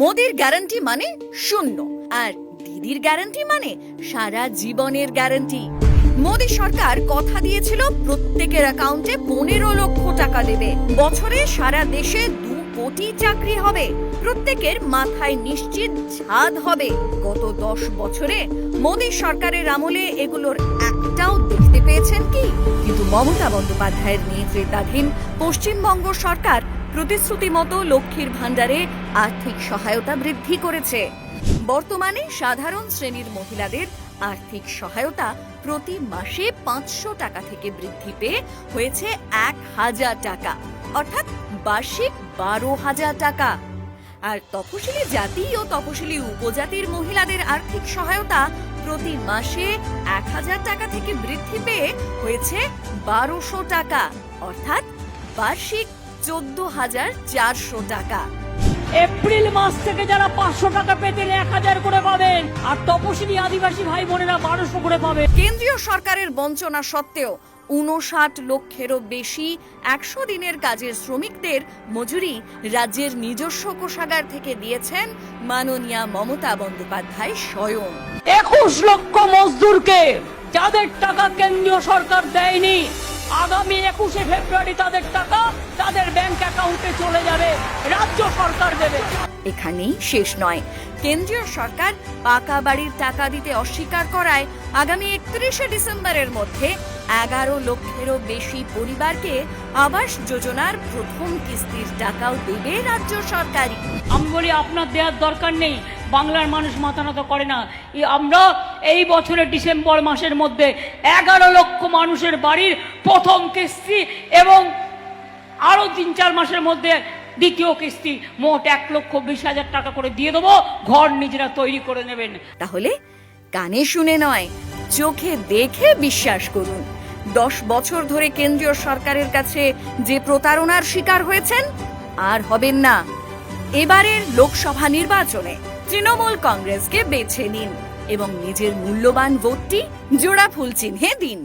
মোদির গ্যারান্টি মানে শূন্য। আর দিদির গ্যারান্টি মানে সারা জীবনের গ্যারান্টি মোদী সরকার কথা দিয়েছিল, প্রত্যেকের অ্যাকাউন্টে পনেরো লক্ষ টাকা দেবে। বছরে সারা দেশে দু কোটি চাকরি হবে। প্রত্যেকের মাথায় নিশ্চিত ছাদ হবে। গত দশ বছরে মোদী সরকারের আমলে এগুলোর একটাও দেখতে পেয়েছেন কি? কিন্তু মমতা বন্দ্যোপাধ্যায়ের নেতৃত্বাধীন পশ্চিমবঙ্গ সরকার প্রতিশ্রুতি মতো লক্ষ্মীর ভাণ্ডারে আর্থিক সহায়তা বৃদ্ধি করেছে। বর্তমানে সাধারণ শ্রেণির মহিলাদের আর্থিক সহায়তা প্রতি মাসে পাঁচশো টাকা থেকে বৃদ্ধি পেয়ে হয়েছে এক হাজার টাকা, অর্থাৎ বার্ষিক বারো হাজার টাকা। আর তপশিলি জাতি ও তপশিলি উপজাতির মহিলাদের আর্থিক সহায়তা প্রতি মাসে এক হাজার টাকা থেকে বৃদ্ধি পেয়ে হয়েছে বারোশো টাকা, অর্থাৎ বার্ষিক চোদ্দ হাজার চারশো টাকা। এপ্রিল মাস থেকে যারা পাঁচশো টাকা পেতেন এক হাজার করে পাবেন আর তপশিলি আদিবাসী ভাই বোনেরা বারোশো করে পাবেন কেন্দ্রীয় সরকারের বঞ্চনা সত্ত্বেও উনষাট লক্ষেরও বেশি একশো দিনের কাজের শ্রমিকদের মজুরি রাজ্যের নিজস্ব কোষাগার থেকে দিয়েছেন মাননীয়া মমতা বন্দ্যোপাধ্যায় স্বয়ং। একুশ লক্ষ মজদুরকে যাদের টাকা কেন্দ্রীয় সরকার দেয়নি আগামী একুশে ফেব্রুয়ারি তাদের টাকা তাদের ব্যাংক অ্যাকাউন্টে চলে যাবে। রাজ্য সরকার দেবে। এখানেই শেষ নয়। কেন্দ্রীয় সরকার পাকা বাড়ির টাকা দিতে অস্বীকার করায় আগামী একত্রিশে ডিসেম্বরের মধ্যে এগারো লক্ষেরও বেশি পরিবারকে আবাস যোজনার প্রথম কিস্তির টাকাও দেবে রাজ্য সরকারই। আমি বলি আপনার দেওয়ার দরকার নেই। বাংলার মানুষ মাথা করে না। আমরা এই বছরের ডিসেম্বর মাসের মধ্যে এগারো লক্ষ মানুষের বাড়ির প্রথম কিস্তি এবং আরও তিন চার মাসের মধ্যে দ্বিতীয় কিস্তি। মোট এক লক্ষ বিশ হাজার টাকা করে দিয়ে দেবো। ঘর নিজেরা তৈরি করে নেবেন। তাহলে কানে শুনে নয়, চোখে দেখে বিশ্বাস করুন। দশ বছর ধরে কেন্দ্রীয় সরকারের কাছে যে প্রতারণার শিকার হয়েছেন, আর হবেন না। এবারের লোকসভা নির্বাচনে তৃণমূল কংগ্রেসকে বেছে নিন। এবং নিজের মূল্যবান ভোটটি জোড়া ফুল চিহ্নে দিন।